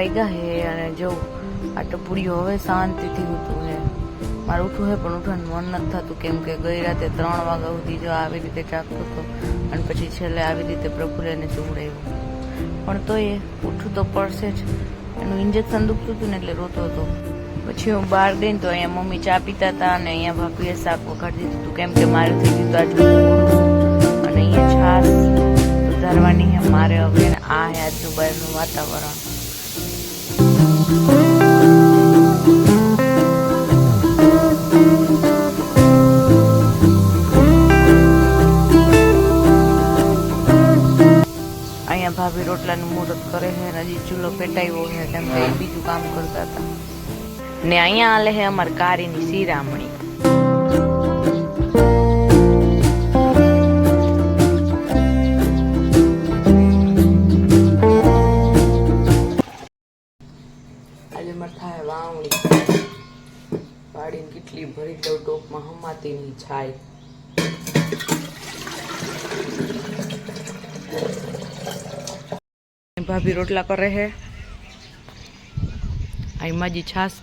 વાગ્યા હે અને જો આ ટપુડીઓ હવે શાંતિથી ઉઠું હે. મારે ઉઠવું હે, પણ ઉઠવાનું મન નથી થતું. કેમ કે ગઈ રાતે ત્રણ વાગ્યા સુધી જો આવી રીતે જાગતો હતો અને પછી છેલ્લે આવી રીતે પ્રફુલ્લને ચૂવડાવ્યું પણ તો એ ઉઠવું તો પડશે જ. એનું ઇન્જેક્શન દુખતું હતું ને એટલે રોતો હતો. પછી હું બહાર ગઈ તો અહીંયા મમ્મી ચા પીતા હતા અને અહીંયા ભાભીએ શાક વઘારી દીધું હતું. કેમ કે મારે થઈ ગયું આટલું અને અહીંયા છાસ સુધારવાની મારે હવે આ હે આજનું બહારનું વાતાવરણ. ભાભી રોટલાનું મુહૂર્ત કરે છે અને હજી ચૂલો પેટાવ્યો છે તેમ કે બીજું કામ કરતા હતા. ને અહીંયા આલે છે અમાર કારીની શિરામણી. આજે મારે થાય વાવણી. પાડીને કેટલી ભરી દઉં ટોપમાં હમાતી નહીં છાય. ભાભી રોટલા કરે છે આઈમાજી માજી છાસ.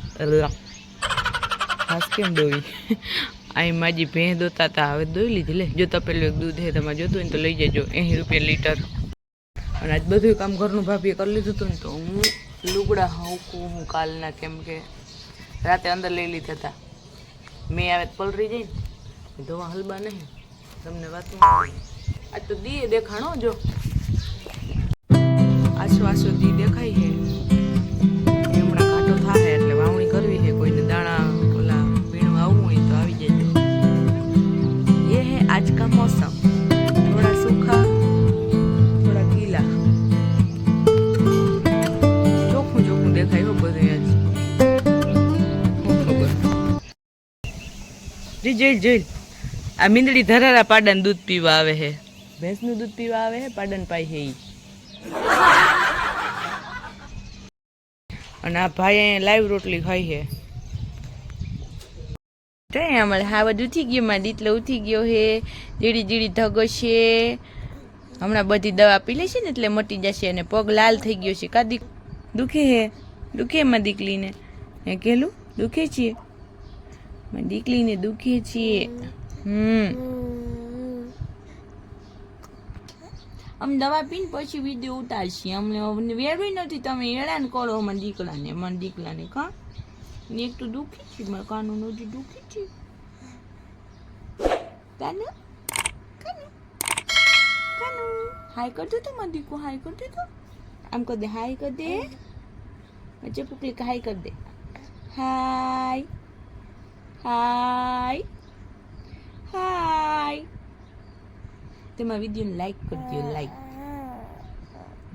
છાસ કેમ દોઈ આઈમાજી માજી ભેં દોતા હતા હવે દોઈ લીધી લે જો તપેલું એક દૂધ હે તમારે જોતું હોય તો લઈ જજો એસી રૂપિયા લીટર અને આજ બધું કામ ઘરનું ભાભીએ કરી લીધું હતું ને તો હું લુગડા હાઉકું હું કાલના કેમ કે રાતે અંદર લઈ લીધા હતા મેં આવે પલરી જઈને ધોવા હલબા નહીં તમને વાત આજ તો દીએ દેખાણો જો આસો દી દેખાય છે. હમણાં કાંટો થાય એટલે વાવણી કરવી છે. કોઈને દાણા, ઓલા પીણ વાવવું હોય તો આવી જાય એ હે આજ કા મોસમ. થોડા સુખા, થોડા ગીલા. ચોખ્ખું ચોખ્ખું દેખાય હો બધું આજ. જોઈ જોઈ આ મીંદડી ધરારા પાડન દૂધ પીવા આવે હે. ભેંસનું દૂધ પીવા આવે હે? પાડન પાઈ છે અને આ ભાઈ અહીંયા લાઈવ રોટલી ખાઈ છે. કઈ અમારે બધું ઉઠી ગયું, મારા દીતલો ઉઠી ગયો હે, જીડી જીડી ધગો છે. હમણાં બધી દવા પી લેશે ને એટલે મટી જશે અને પગ લાલ થઈ ગયો છે. કા દીક દુખે હે? દુખે એમાં દીકલીને? એ કેલું? દુખે છીએ દીકલીને દુખે છીએ હમ. આમ દવા પીને પછી વિધિ ઉતારશી. અમને વેરવી નથી, તમે હેરાન કરો અમારા દીકરાને અમારા દીકરાને, કા? એક તો દુખી છે, મારા કાનું નજી દુખી છે. કાનું? કાનું? કાનું? હાય કર દો તો મારા દીકો હાય કર દે તો. આમ કર દે, હાય કર દે. મજે પુકલી હાય કર દે. હાય. હાય. હાય. તેમાં વિડીયોને લાઈક કરજો લાઈક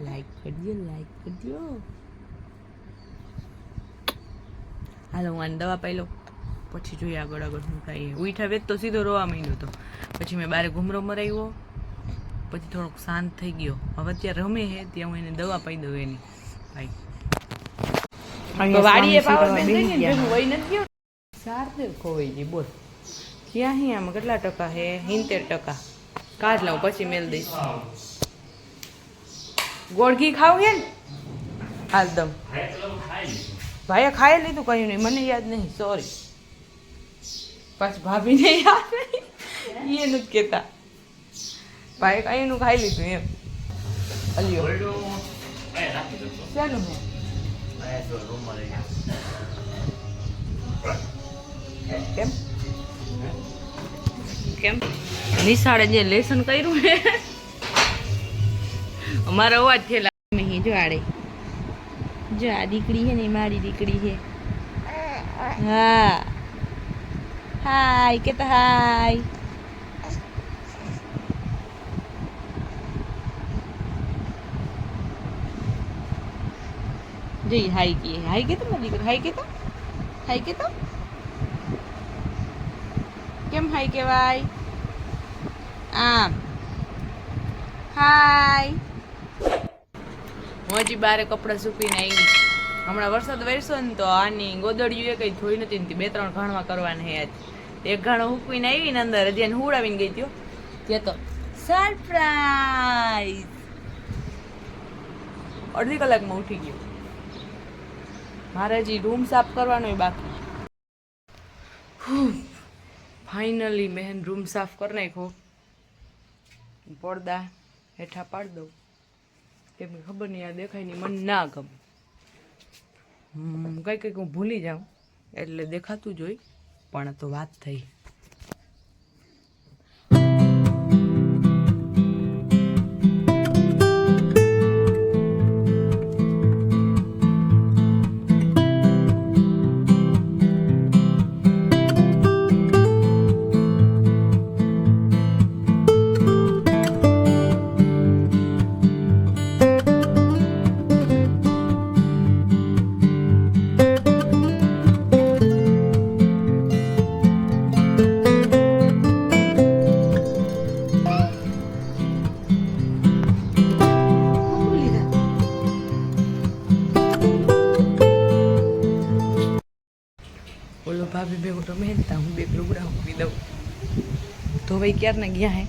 લાઈક કરજો લાઈક કરજો. હાલો હું આને દવા પાઈ લઉં. પછી જોઈએ આગળ આગળ શું થાય ઉઠા વેત તો સીધો રોવા માંડ્યો હતો પછી મેં બારે ઘૂમરો મરાવ્યો. પછી થોડોક શાંત થઈ ગયો. હવે અત્યારે રમે છે ત્યાં હું એને દવા પાઈ દઉં એની. ભાઈ વાડીએ પાવર બેન હું વહી નથી ગયો ખોવાઈ ગઈ બોલ. ક્યાં હી આમાં કેટલા ટકા હે સિત્તેર ટકા. કાઢ લઉં પછી મેલ દઈશ. ગોળ ઘી ખાવ છે ને? હાલદમ. ભાઈએ ખાઈ લીધું કહ્યું નહીં. મને યાદ નહીં સોરી પાછું ભાભીને યાદ નહીં. એનું જ કહેતા. ભાઈએ કઈનું ખાઈ લીધું એમ. અલ્યો. શેનું હે કેમ? કેમ? નિશાળે જે લેસન કર્યું ને અમારો અવાજ થયેલા. નહીં જો આડે. જો આ દીકરી છે ને મારી દીકરી છે હા. હાય કે તો હાય. જઈ, હાય કે હાય કે તો મારી દીકરી? હાય કે તો હાય કે તો કેમ હાય કહેવાય? આમ. હાય. હું હજી બારે કપડાં સૂકવીને આવી હમણાં વરસાદ વરસ્યો ને તો આની ગોદડિયું એ કંઈ ધોઈ નથી ને બે ત્રણ ઘાણવા કરવાના હે આજ. એક ઘાણો હૂકવીને આવી ને અંદર, હજી એને હુડાવીને ગઈ ત્યો જે તો સરપ્રાઈઝ અડધી કલાકમાં ઉઠી ગયો. મારે હજી રૂમ સાફ કરવાનો બાકી. ફાઇનલી મેં રૂમ સાફ કરી નાખ્યો. પડદા હેઠા પાડી દઉં. કેમ ખબર નહીં, આ દેખાય નહીં, મને ના ગમે. કંઈ કંઈક હું ભૂલી જાઉં. એટલે દેખાતું જ હોય, પણ તો વાત થઈ. ભાભી ભેગું તો મહેનતા હું બે લુગડા મૂકી દઉં તો ભાઈ ક્યારના ગયા હે?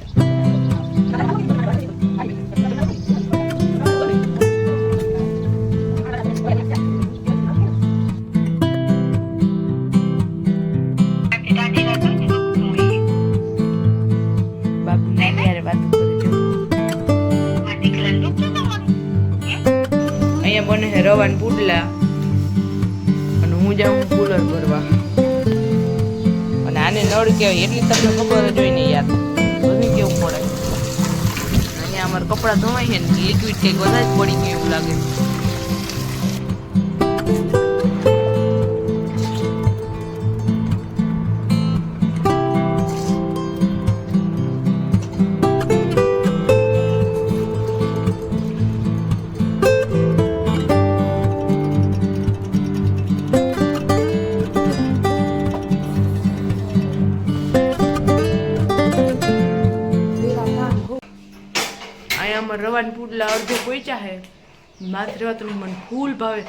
અહીંયા બને છે રવાન પુડલા. અને હું જાઉં કુલર ભરવા. આને નળ કહેવાય, એટલી તમને ખબર જ હોય ને યાર. બધું કેવું પડે. અહીંયા અમારે કપડાં ધોવાય છે ને લિક્વિડ કંઈક વધારે જ પડી ગયું એવું લાગે ભગવાન પુડલા અડધો પોચ્યા હે. માત્ર વાતનું મને ફૂલ ભાવે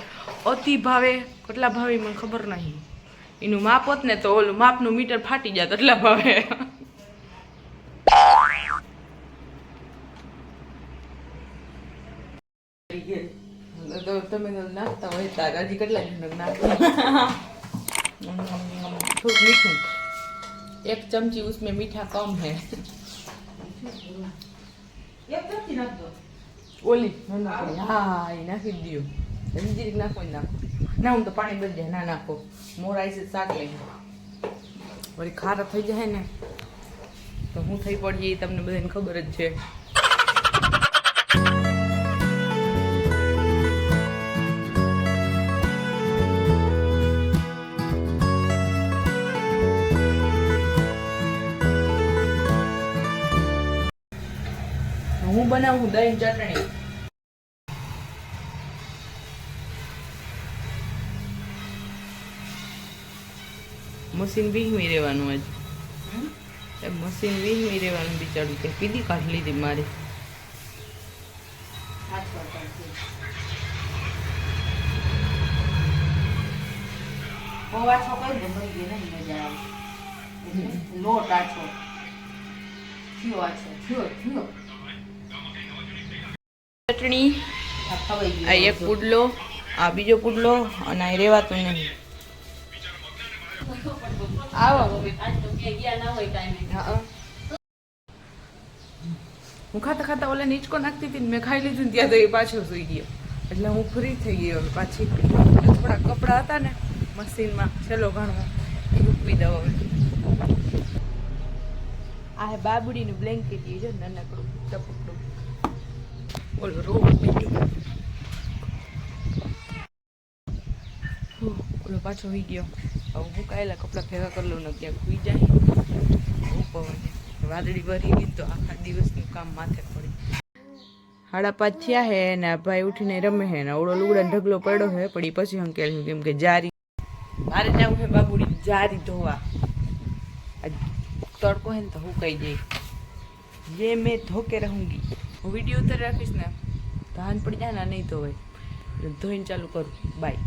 અતિ ભાવે કેટલા ભાવે મને ખબર નહીં. એનું માપ હોત ને તો ઓલું માપનું મીટર ફાટી જાય એટલા ભાવે. તમે નાખતા હોય તારાજી કેટલા ઠંડક નાખો મીઠું. એક ચમચી ઉસમે મીઠા કમ હે. એક ચમચી નાખ ઓલી હા, એ નાખી જ દ્યો બીજી નાખો ને નાખો. ના હું તો પાણી બધી જાય, ના, નાખો. મોર છે, શાક લઈને વળી ખારા થઈ જાય ને, તો હું થઈ પડીએ એ તમને બધાને ખબર જ છે. બનાવું દહીં ચટણી. મશીન વીહમી રહેવાનું આજ. એ મશીન વીહમી રહેવાનું બિચારું કે પીધી કાઢી લીધી મારી. પૌવા છો કઈ ગમે એ નહીં મજા આવે. લોટ આછો. થયો આછો થયો થયો. ચટણી આ એક પુડલો આ બીજો પુડલો અને આ રેવાતું નહીં. આવો હા. ખાતા ખાતા ઓલા નીચકો નાખતી હતી મેં ખાઈ લીધું ત્યાં તો એ પાછો સુઈ ગયો. એટલે હું ફ્રી થઈ ગયો પાછી. થોડા કપડાં હતા ને મશીનમાં છેલ્લો ઘણો એ મૂકવી દઉં હવે. આ બાબુડીનું બ્લેન્કેટ એ જો નાનકડું ટપકડું ઓલો રોડ બીજું ઓલો પાછો હોઈ ગયો હવે મુકાયેલા કપડાં ભેગા કરી લઉં ને ક્યાંક હોઈ જાય બહુ પવન વાદળી ભરી ગઈ તો આખા દિવસનું કામ માથે પડી હાડા પાંચ થયા હે ને ભાઈ ઉઠીને રમે હે ને ઓળો લુગડા ઢગલો પડ્યો હે પડી પછી હંકેલ કેમ કે જારી મારે જવું હે બાબુડી, જારી ધોવા. તડકો હે ને તો હું કહી જઈ જે મેં ધોકે રહુંગી. હું વીડિયો ઉતર રાખીશ ને ધાન પડી જાય ને નહીં ધોવાય. એટલે ધોઈને ચાલુ કરું. બાય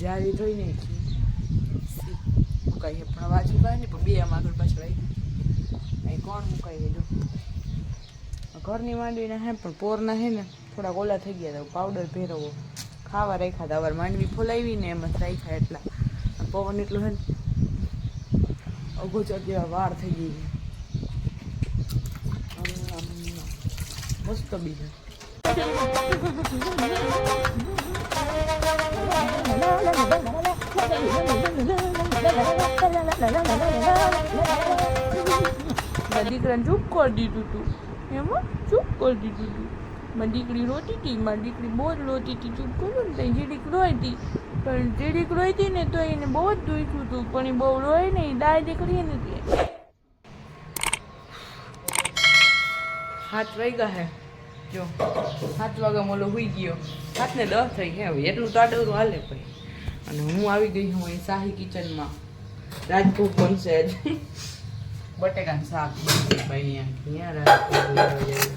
જારી ધોઈ નહીં મુકાઈ પણ વાંચું ઊભા ને પણ બે આમ આગળ પાછળ આવી અહીં કોણ મુકાઈ ગયેલું ઘરની માંડવીના હે પણ પોરના હે ને, થોડાક ઓલા થઈ ગયા હતા. પાવડર પહેરવો ખાવા રાખ્યા હતા. અવાર માંડવી ફોલાવી ને એમાં રાખ્યા એટલા. પવન એટલું હે ને, અગોચર જેવા વાર થઈ ગઈ મસ્ત બીજા દીકરાને ચૂપ કરી દીધું તું. એમાં ચૂપ કરી દીધું તું. મારી દીકરી રોતી હતી મારી દીકરી બહુ જ રોતી હતી ચૂપ કરું ને ત્યાં જીડીક હતી પણ જીડીક હતી ને તો એને બહુ જ જોઈતું હતું પણ એ બહુ રોય ને એ દાય દીકરી નથી હાથ વાગ્યા હે. જો હાથ વાગ્યા ઓલો હુઈ ગયો. હાથને દસ થઈ ગયા હવે. એટલું તો આટલું તો હાલે ભાઈ. અને હું આવી ગઈ હું અહીં શાહી કિચનમાં. રાજભોગ બનશે આજ બટેકાનું શાક બનશે ભાઈ અહીંયા. અહીંયા રાજભોગ? લેવા જવું.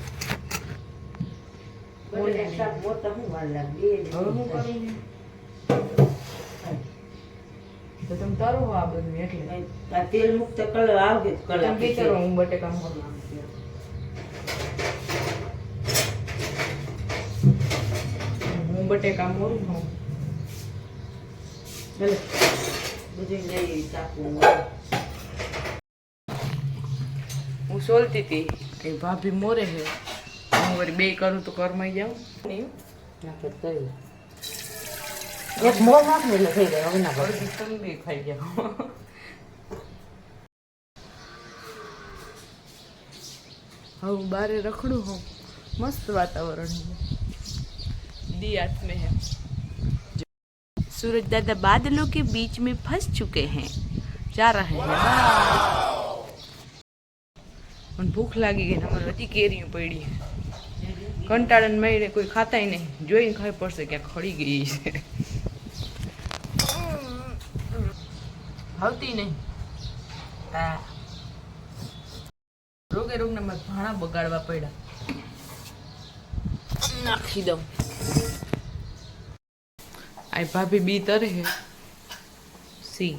હવે હું કરું ને? તો તમે તરો આ બધું એટલે. તેલ મુક્ત કલર આવગે તમે વિચારો હું બટેકા મોર નાખું હું બટેકા મોરું છું બધું લઈ ચાકુ હું સોલતી હતી એ ભાભી મોરે છે હું વળી બે કરું તો કરમાઈ જાઉં. એક મોર નાખ એટલે થઈ જાય હવે ના તમે બે ખાઈ જાઓ. હવે હું બારે રખડું હું મસ્ત વાતાવરણ है दी हाथ में है सूरज दादा बादलों के बीच में फंस चुके हैं जा रहे हैं પણ ભૂખ લાગી ગઈ ને અમારે હતી કેરીઓ પડી કંટાળન મયરે કોઈ ખાતાય નહીં જોઈને ખાઈ પડશે ક્યાંક ખડી ગઈ છે આવતી નહીં આ રોગે રોગને મારે ભાણા બગાડવા પડ્યા નાખી દઉં આ ભાભી બી તરે હે. સી.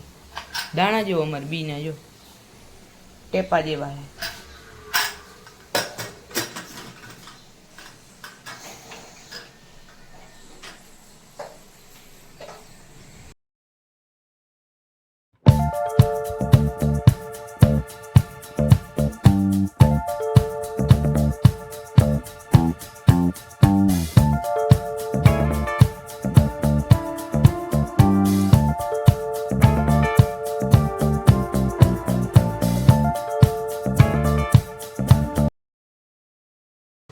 દાણા જેવો અમારે બીના જો. ટેપા જેવા હે.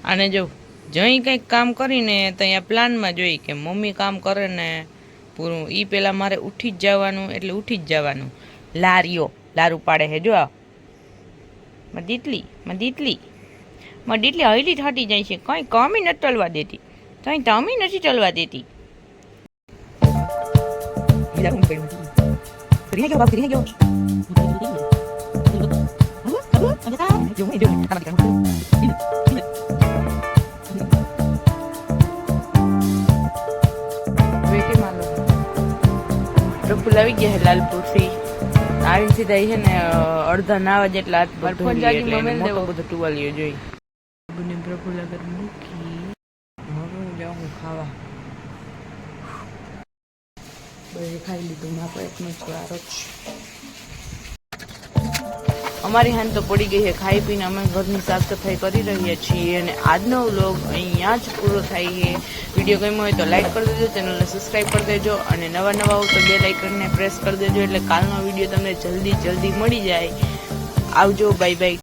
અને જો જઈ કંઈક કામ કરીને તો અહીંયા પ્લાનમાં જોઈ કે મમ્મી કામ કરે ને પૂરું એ પહેલાં મારે ઉઠી જ જવાનું એટલે ઉઠી જ જવાનું લારીઓ લારું પાડે હે જો આ. દીટલી માં દીટલી માં દીટલી હૈલી થતી જાય છે કંઈ કમી નથી ચલવા દેતી કંઈ તમી નથી ચલવા દેતી વેકે પ્રફુલ આવી ગયા છે લાલપુરથી. આવીને સીધા છે ને અડધા નાવા જેટલા હાથ પર ફોન. બધો ટુવાલીઓ જોઈ. બને પ્રફુલ અગર મૂકી. હવે હું ખાવા. બધે ખાઈ લીધું. મારો એકનો જ વારો અમારી હાન તો પડી ગઈ છે, ખાઈ પીને અમે ઘરની સાફ સફાઈ કરી રહ્યા છીએ અને આજનો વ્લોગ અહીંયા જ પૂરો થાય છે. વીડિયો ગમ્યો હોય તો લાઇક કરી દેજો ચેનલને સબસ્ક્રાઈબ કરી દેજો અને નવા નવા હોય તો બે લાઇકનને પ્રેસ કરી દેજો એટલે કાલનો વીડિયો તમને જલ્દી જલ્દી મળી જાય. આવજો બાય બાય